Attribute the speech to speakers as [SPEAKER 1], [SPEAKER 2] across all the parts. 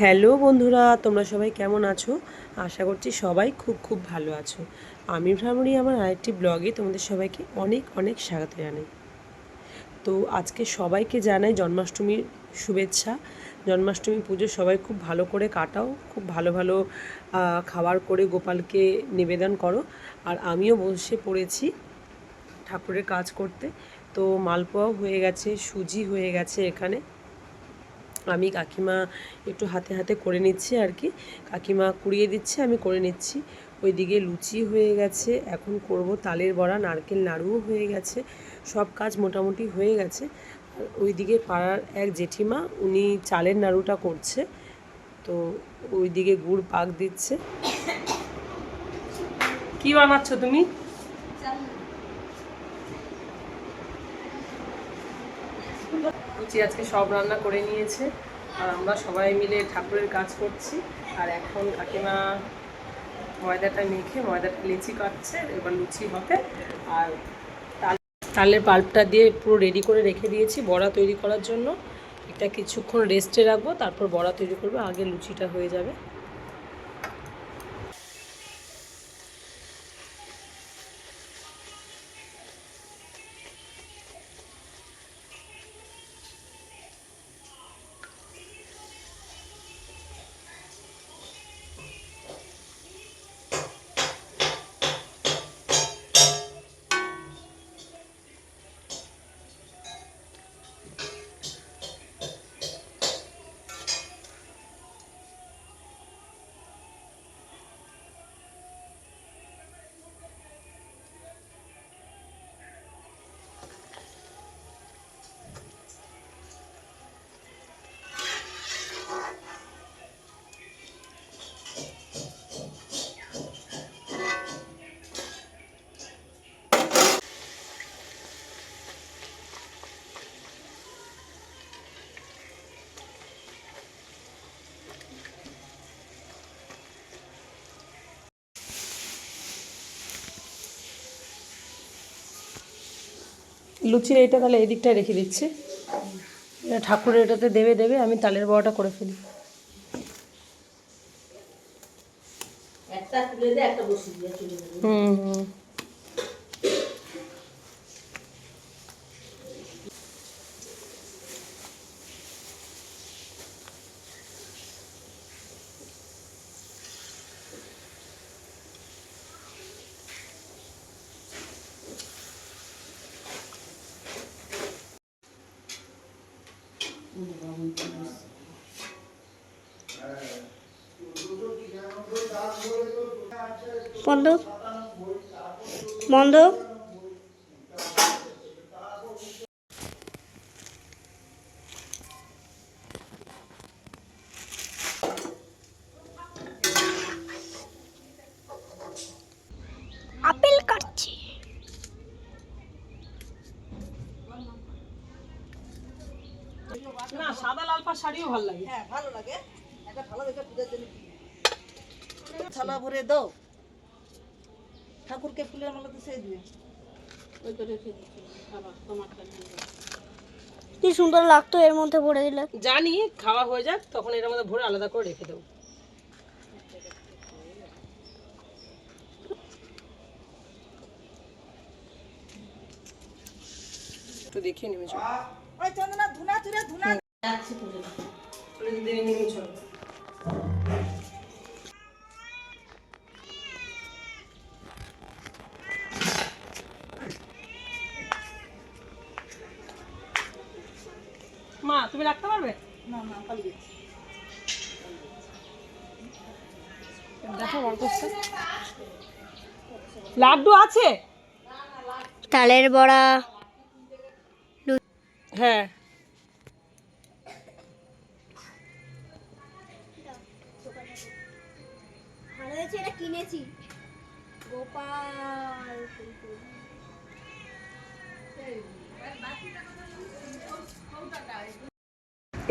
[SPEAKER 1] Hello বন্ধুরা, তোমরা সবাই কেমন আছো? আশা করছি সবাই খুব খুব ভালো আছো। আমি ভ্রামণী আমার আরেকটি ব্লগে তোমাদের সবাইকে অনেক অনেক স্বাগত জানাই। তো আজকে সবাইকে জানাই জন্মাষ্টমীর শুভেচ্ছা। জন্মাষ্টমী পুজো সবাই খুব ভালো করে কাটাও, খুব ভালো ভালো খাবার করে গোপালকে নিবেদন করো। আর আমিও বসে পড়েছি ঠাকুরের কাজ করতে। তো মালপোয়াও হয়ে গেছে, সুজি হয়ে গেছে এখানে। আমি কাকিমা একটু হাতে হাতে করে নিচ্ছি আর কি। কাকিমা কুড়িয়ে দিচ্ছে, আমি করে নিচ্ছি। ওইদিকে লুচি হয়ে গেছে, এখন করব তালের বড়া, নারকেল, নাড়ুও হয়ে গেছে। সব কাজ মোটামুটি হয়ে গেছে। ওইদিকে পাড়ার এক জেঠিমা, উনি চালের নাড়ুটা করছে। তো ওইদিকে গুড় পাক দিচ্ছে। কি বানাচ্ছ তুমি? লুচি আজকে সব রান্না করে নিয়েছে। আর আমরা সবাই মিলে ঠাকুরের কাজ করছি। আর এখন কাকিমা ময়দাটা মেখে ময়দাটা লিচি কাটছে, এবার লুচি হবে। আর তাল তালের পাল্পটা দিয়ে পুরো রেডি করে রেখে দিয়েছি বড়া তৈরি করার জন্য। এটা কিছুক্ষণ রেস্টে রাখব, তারপর বড়া তৈরি করব, আগে লুচিটা হয়ে যাবে। লুচির এটা তাহলে এই দিকটায় রেখে দিচ্ছি। এটা ঠাকুরের এটাতে দেবে দেবে আমি তালের বড়াটা করে ফেলি। হুম হুম।
[SPEAKER 2] বন্ধ? বন্ধ?
[SPEAKER 1] না সাদা লাল পাড় শাড়িও ভালো লাগে।
[SPEAKER 3] হ্যাঁ ভালো লাগে। একটা ভালো দেখে পূজার জন্য থালা ভরে দাও। ঠাকুরকে ফুলের মালা তো সেই দিবে। ওই করে রেখে দিচ্ছি। আবার তোমারটা
[SPEAKER 2] কি সুন্দর লাগতো এর মধ্যে ভরে দিলে।
[SPEAKER 1] জানি খাওয়া হয়ে যাক তখন এর মধ্যে ভরে আলাদা করে রেখে দেবো। একটু দেখিয়ে
[SPEAKER 3] ওই চন্দনা ধুনা চুরে ধুনা
[SPEAKER 1] নেমে চলো। মা তুমি রাখতে পারবে?
[SPEAKER 3] না না
[SPEAKER 1] দেখো বার লাড্ডু আছে?
[SPEAKER 2] তালের বড়া।
[SPEAKER 1] হ্যাঁ।
[SPEAKER 2] হয়েছে এটা কিনেছি। গোপাল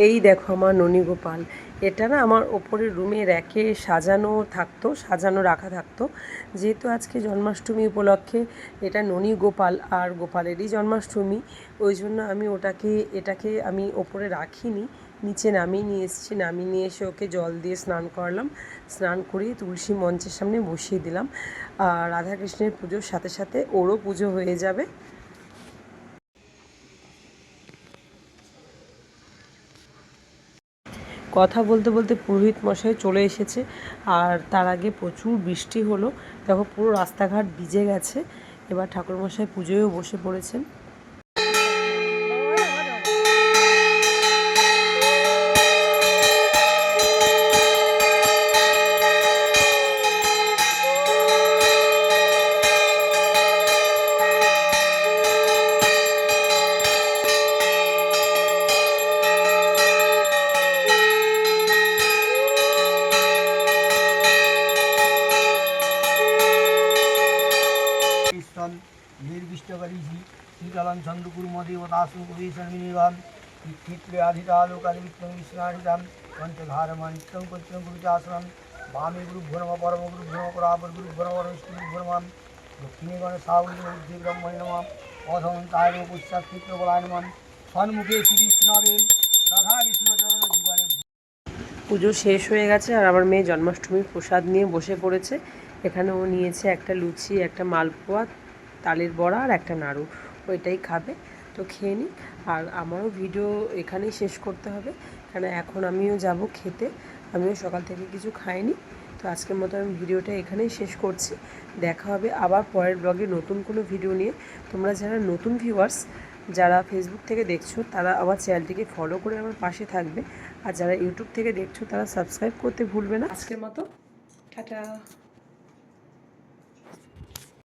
[SPEAKER 1] এই দেখো আমার ননী গোপাল। এটা না আমার ওপরের রুমে র্যাকে সাজানো থাকতো, সাজানো রাখা থাকতো। যেহেতু আজকে জন্মাষ্টমী উপলক্ষে এটা ননী গোপাল আর গোপালেরই জন্মাষ্টমী, ওই জন্য আমি ওটাকে, এটাকে আমি ওপরে রাখিনি। নিচে নামিয়ে নিয়ে এসেছি। নামিয়ে নিয়ে এসে ওকে জল দিয়ে স্নান করালাম। স্নান করিয়ে তুলসী মঞ্চের সামনে বসিয়ে দিলাম। আর রাধাকৃষ্ণের পুজোর সাথে সাথে ওরও পুজো হয়ে যাবে। কথা বলতে বলতে পুরোহিত মশাই চলে এসেছে। আর তার আগে প্রচুর বৃষ্টি হলো। দেখো পুরো রাস্তাঘাট ভিজে গেছে। এবার ঠাকুরমশাই পুজোয়ও বসে পড়েছেন।
[SPEAKER 3] ईश्वरं निर्दिष्टकरीषि शीतलं छन्दकुर्मदेवतासुकुरीशर्मिनिवां चित्रे अधितालोकादिवित्तं विष्णादितां पञ्चधारमनित्यं पञ्चं गुरुचासनं वामे गुरुभ्यो नमः परमगुरुभ्यो नमः परापरगुरुभ्यो नमः परमेश्वरुभ्यो नमः दक्षिणे गणसावुद्धे ब्रह्मणे नमः অধমন্তায় নমঃ পুষ্যাক্ষিপ্রবলায় নমঃ সন্মুখে শ্রীকৃষ্ণদেব রাধা কৃষ্ণচরণ যুগলে
[SPEAKER 1] পুজো শেষ হয়ে গেছে আর আমার মেয়ে জন্মাষ্টমীর প্রসাদ নিয়ে বসে পড়েছে এখানে ও নিয়েছে একটা লুচি একটা মালপোয়া তালের বড়া আর একটা নাড়ু, ওইটাই খাবে। তো খেয়ে নিই আর আমারও ভিডিও এখানেই শেষ করতে হবে। কারণ এখন আমিও যাব খেতে। আমিও সকাল থেকে কিছু খাইনি। তো আজকের মতো আমি ভিডিওটা এখানেই শেষ করছি। দেখা হবে আবার পরের ব্লগে নতুন কোনো ভিডিও নিয়ে। তোমরা যারা নতুন ভিউয়ার্স যারা ফেসবুক থেকে দেখছ, তারা আমার চ্যানেলটিকে ফলো করে আমার পাশে থাকবে। আর যারা ইউটিউব থেকে দেখছ, তারা সাবস্ক্রাইব করতে ভুলবে না। আজকের মতো, টাটা।